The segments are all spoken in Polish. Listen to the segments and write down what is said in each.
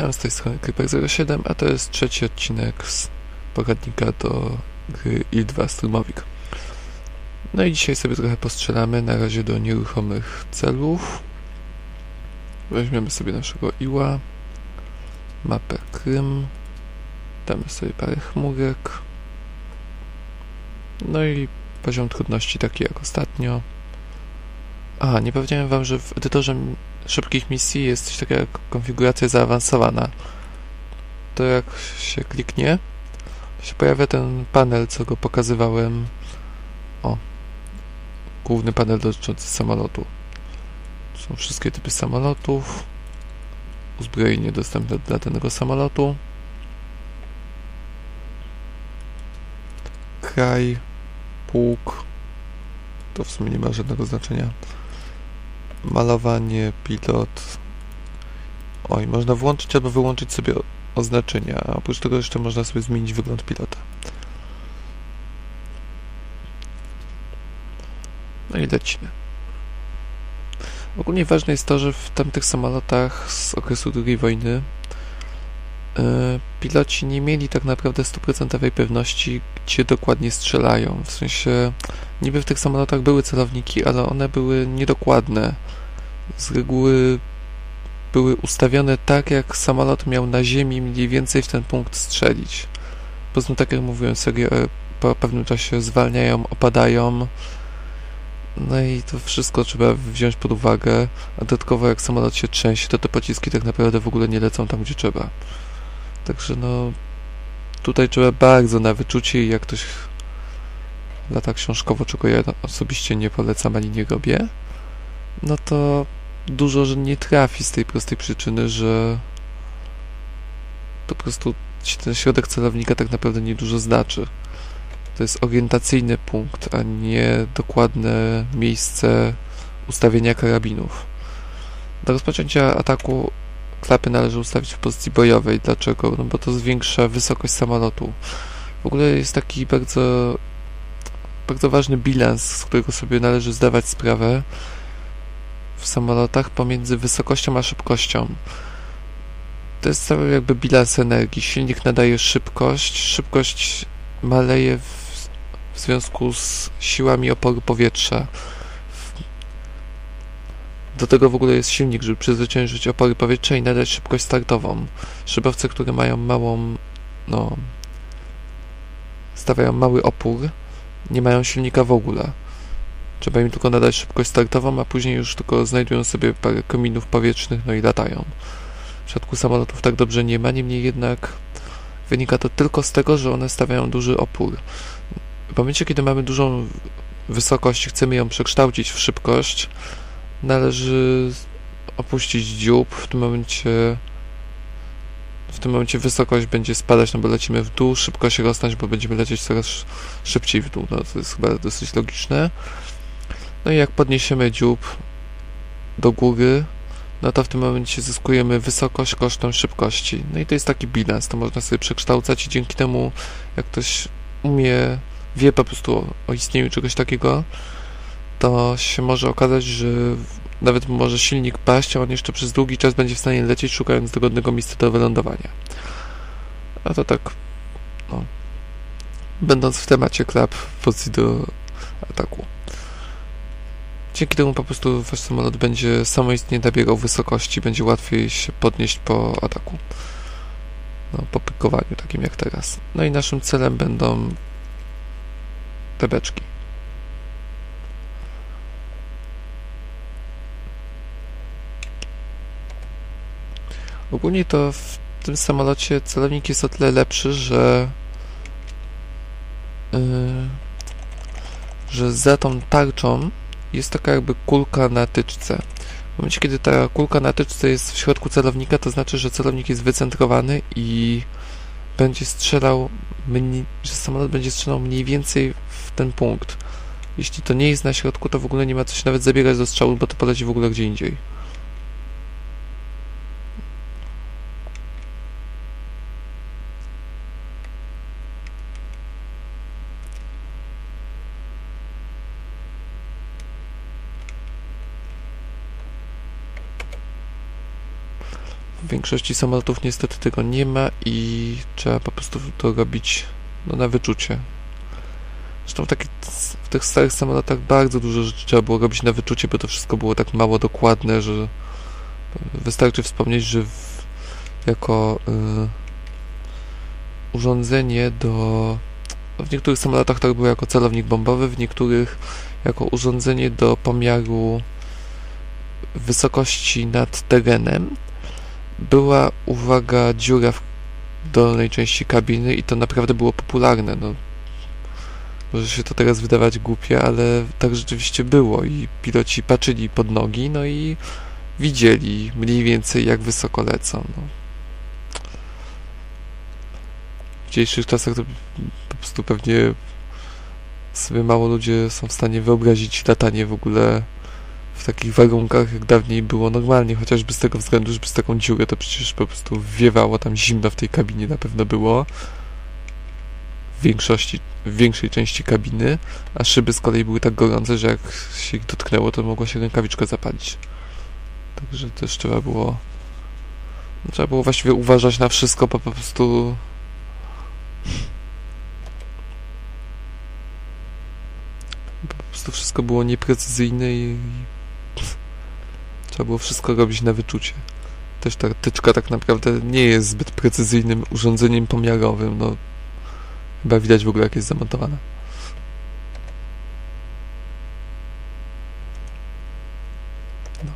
Witam z tej strony Creeper07, a to jest trzeci odcinek z poradnika do gry Il2 Strumowik. No i dzisiaj sobie trochę postrzelamy, na razie do nieruchomych celów. Weźmiemy sobie naszego Iła, mapę Krym, damy sobie parę chmurek, no i poziom trudności taki jak ostatnio. A, nie powiedziałem wam, że w edytorze szybkich misji jest coś takiego jak konfiguracja zaawansowana. To jak się kliknie, to się pojawia ten panel, co go pokazywałem. O, główny panel dotyczący samolotu. Są wszystkie typy samolotów, uzbrojenie dostępne dla danego samolotu, kraj, pułk, to w sumie nie ma żadnego znaczenia malowanie, pilot. Oj, można włączyć albo wyłączyć sobie oznaczenia, a oprócz tego jeszcze można sobie zmienić wygląd pilota. No i lecimy. Ogólnie ważne jest to, że w tamtych samolotach z okresu II wojny yy, piloci nie mieli tak naprawdę stuprocentowej pewności, gdzie dokładnie strzelają. W sensie, niby w tych samolotach były celowniki, ale one były niedokładne z reguły były ustawione tak, jak samolot miał na ziemi mniej więcej w ten punkt strzelić. Poza tym, tak jak mówiłem, serie po pewnym czasie zwalniają, opadają. No i to wszystko trzeba wziąć pod uwagę. A dodatkowo jak samolot się trzęsie, to te pociski tak naprawdę w ogóle nie lecą tam, gdzie trzeba. Także no, tutaj trzeba bardzo na wyczucie i jak ktoś lata książkowo, czego ja osobiście nie polecam ani nie robię, no to dużo że nie trafi z tej prostej przyczyny, że po prostu ten środek celownika tak naprawdę nie dużo znaczy. To jest orientacyjny punkt, a nie dokładne miejsce ustawienia karabinów. Do rozpoczęcia ataku klapy należy ustawić w pozycji bojowej. Dlaczego? No bo to zwiększa wysokość samolotu. W ogóle jest taki bardzo, bardzo ważny bilans, z którego sobie należy zdawać sprawę w samolotach pomiędzy wysokością a szybkością. To jest cały jakby bilans energii. Silnik nadaje szybkość, szybkość maleje w, w związku z siłami oporu powietrza. Do tego w ogóle jest silnik, żeby przezwyciężyć opory powietrza i nadać szybkość startową. Szybowce, które mają małą, no, stawiają mały opór, nie mają silnika w ogóle. Trzeba im tylko nadać szybkość startową, a później już tylko znajdują sobie parę kominów powietrznych, no i latają. W przypadku samolotów tak dobrze nie ma, niemniej jednak wynika to tylko z tego, że one stawiają duży opór. W momencie, kiedy mamy dużą wysokość, chcemy ją przekształcić w szybkość, należy opuścić dziób. W tym momencie w tym momencie wysokość będzie spadać, no bo lecimy w dół, szybko się rosnąć, bo będziemy lecieć coraz szybciej w dół. No to jest chyba dosyć logiczne. No i jak podniesiemy dziób do góry, no to w tym momencie zyskujemy wysokość kosztem szybkości. No i to jest taki bilans, to można sobie przekształcać i dzięki temu, jak ktoś umie, wie po prostu o istnieniu czegoś takiego, to się może okazać, że nawet może silnik paść, a on jeszcze przez długi czas będzie w stanie lecieć, szukając dogodnego miejsca do wylądowania. A to tak, no, będąc w temacie klap w pozycji do ataku. Dzięki temu po prostu wasz samolot będzie samoistnie nabierał wysokości, będzie łatwiej się podnieść po ataku. No, po pikowaniu, takim jak teraz. No i naszym celem będą te beczki. Ogólnie to w tym samolocie celownik jest o tyle lepszy, że yy, że za tą tarczą jest taka jakby kulka na tyczce. W momencie, kiedy ta kulka na tyczce jest w środku celownika, to znaczy, że celownik jest wycentrowany i będzie strzelał, mniej, że samolot będzie strzelał mniej więcej w ten punkt. Jeśli to nie jest na środku, to w ogóle nie ma co się nawet zabiegać do strzału, bo to poleci w ogóle gdzie indziej. Większości samolotów niestety tego nie ma i trzeba po prostu to robić no, na wyczucie. Zresztą w, takich, w tych starych samolotach bardzo dużo rzeczy trzeba było robić na wyczucie, bo to wszystko było tak mało dokładne, że wystarczy wspomnieć, że w, jako y, urządzenie do... W niektórych samolotach to było jako celownik bombowy, w niektórych jako urządzenie do pomiaru wysokości nad terenem była, uwaga, dziura w dolnej części kabiny i to naprawdę było popularne. No, może się to teraz wydawać głupie, ale tak rzeczywiście było i piloci patrzyli pod nogi, no i widzieli mniej więcej jak wysoko lecą. No. W dzisiejszych czasach to po prostu pewnie sobie mało ludzie są w stanie wyobrazić latanie w ogóle w takich warunkach, jak dawniej było normalnie, chociażby z tego względu, że przez taką dziurę to przecież po prostu wiewało tam zimno w tej kabinie na pewno było. W większości, w większej części kabiny, a szyby z kolei były tak gorące, że jak się ich dotknęło, to mogła się rękawiczka zapalić. Także też trzeba było no, trzeba było właściwie uważać na wszystko, po prostu po prostu wszystko było nieprecyzyjne i trzeba było wszystko robić na wyczucie. Też ta tyczka tak naprawdę nie jest zbyt precyzyjnym urządzeniem pomiarowym, no chyba widać w ogóle jak jest zamontowana. No.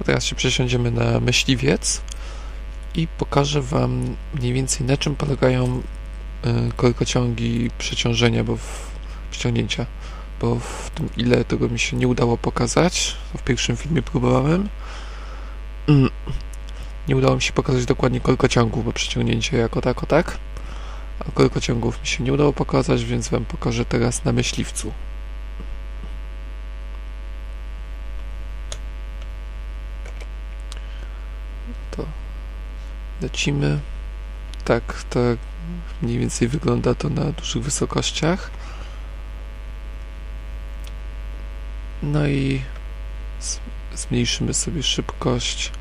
no teraz się przesiądziemy na myśliwiec i pokażę Wam mniej więcej na czym polegają y, korkociągi przeciążenia, bo w, przeciągnięcia bo w tym ile tego mi się nie udało pokazać. W pierwszym filmie próbowałem. Mm. Nie udało mi się pokazać dokładnie korkociągów, bo przeciągnięcie jako tako tak. A korkociągów mi się nie udało pokazać, więc Wam pokażę teraz na myśliwcu. To lecimy. Tak, tak mniej więcej wygląda to na dużych wysokościach. No i zmniejszymy sobie szybkość.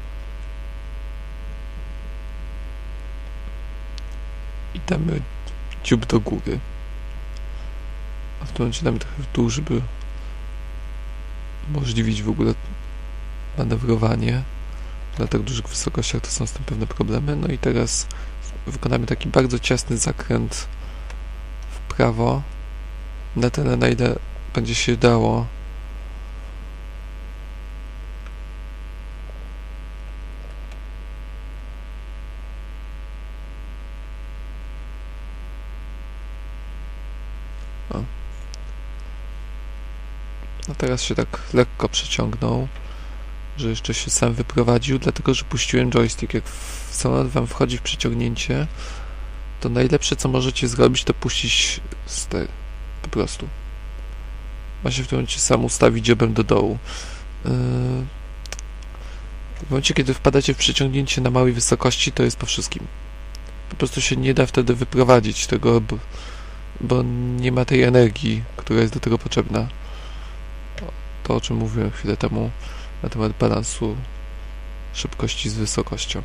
I damy dziób do góry. A w tym momencie damy trochę w dół, żeby umożliwić w ogóle manewrowanie. Na tak dużych wysokościach to są z tym pewne problemy. No i teraz wykonamy taki bardzo ciasny zakręt w prawo. Na tyle, na ile będzie się dało teraz się tak lekko przeciągnął, że jeszcze się sam wyprowadził, dlatego że puściłem joystick. Jak samolot wam wchodzi w przeciągnięcie, to najlepsze co możecie zrobić to puścić ster. Po prostu. Ma się w tym momencie sam ustawić dziobem do dołu. Yy, w momencie, kiedy wpadacie w przeciągnięcie na małej wysokości, to jest po wszystkim. Po prostu się nie da wtedy wyprowadzić tego, bo, bo nie ma tej energii, która jest do tego potrzebna to, o czym mówiłem chwilę temu na temat balansu szybkości z wysokością.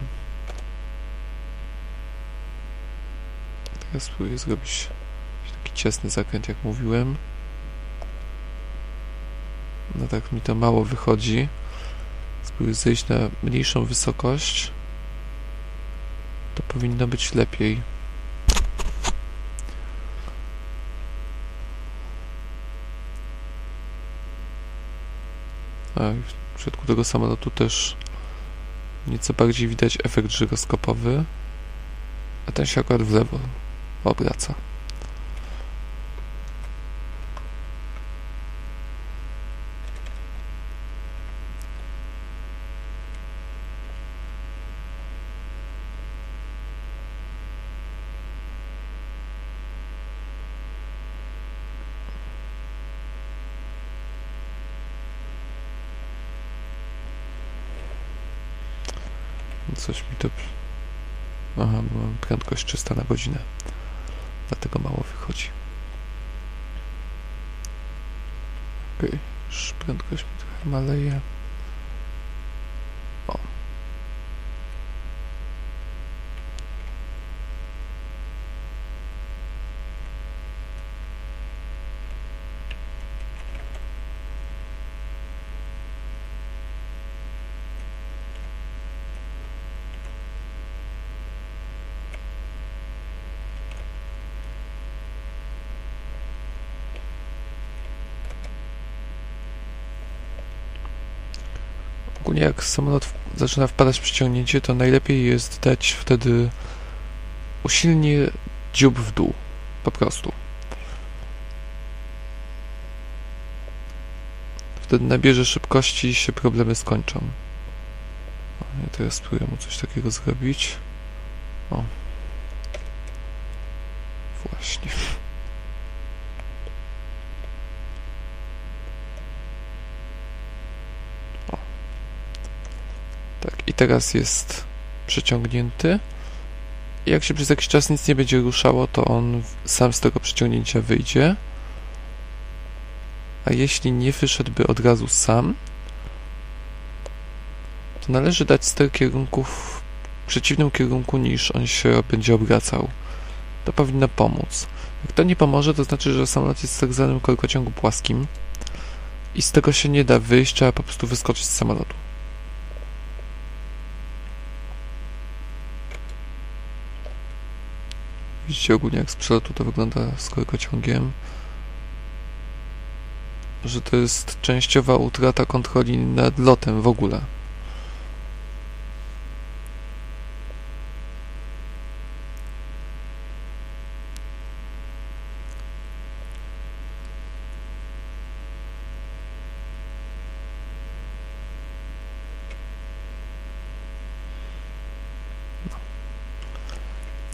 Teraz spróbuję zrobić taki ciasny zakręt, jak mówiłem. No tak mi to mało wychodzi. Spróbuję zejść na mniejszą wysokość. To powinno być lepiej. A w środku tego samolotu też nieco bardziej widać efekt żyroskopowy, a ten się akurat w lewo obraca. Coś mi to... Aha, bo mam prędkość 300 na godzinę. Dlatego mało wychodzi. Okej, okay. prędkość mi trochę maleje. Ogólnie jak samolot zaczyna wpadać w przyciągnięcie, to najlepiej jest dać wtedy usilnie dziób w dół. Po prostu. Wtedy nabierze szybkości i się problemy skończą. Ja teraz spróbuję mu coś takiego zrobić. O. Właśnie. O. Tak, i teraz jest przeciągnięty. Jak się przez jakiś czas nic nie będzie ruszało, to on sam z tego przeciągnięcia wyjdzie. A jeśli nie wyszedłby od razu sam, to należy dać ster kierunków w przeciwnym kierunku niż on się będzie obracał. To powinno pomóc. Jak to nie pomoże, to znaczy, że samolot jest w tak zwanym korkociągu płaskim i z tego się nie da wyjść, trzeba po prostu wyskoczyć z samolotu. Widzicie ogólnie jak z przelotu to wygląda z korkociągiem. Że to jest częściowa utrata kontroli nad lotem w ogóle.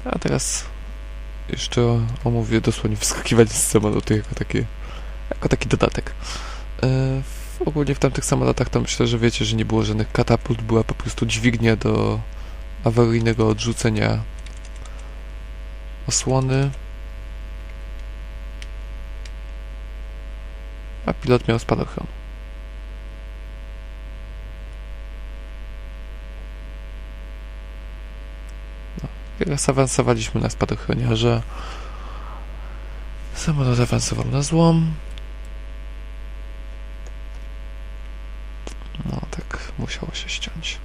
A teraz jeszcze omówię dosłownie wyskakiwanie z samolotu jako takie, jako taki dodatek. E, w, ogólnie w tamtych samolotach to myślę, że wiecie, że nie było żadnych katapult, była po prostu dźwignia do awaryjnego odrzucenia osłony. A pilot miał spadochron. Teraz awansowaliśmy na spadochroniarze. Samolot awansował na złom. No tak, musiało się ściąć.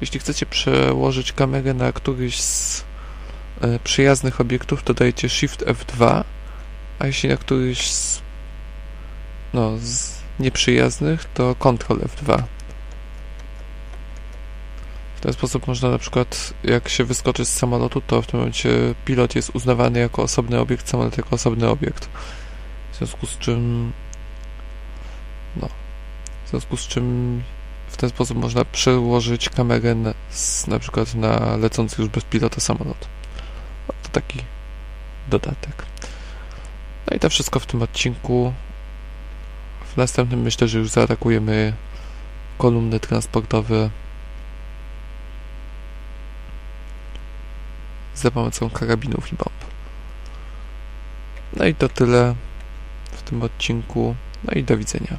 Jeśli chcecie przełożyć kamerę na któryś z przyjaznych obiektów, to dajcie Shift F2, a jeśli na któryś z, no, z nieprzyjaznych, to Ctrl F2. W ten sposób można na przykład, jak się wyskoczy z samolotu, to w tym momencie pilot jest uznawany jako osobny obiekt, samolot jako osobny obiekt. W związku z czym, no, w związku z czym w ten sposób można przełożyć kamerę na, na przykład na lecący już bez pilota samolot. Taki dodatek. No i to wszystko w tym odcinku. W następnym myślę, że już zaatakujemy kolumny transportowe za pomocą karabinów i bomb. No i to tyle w tym odcinku. No i do widzenia.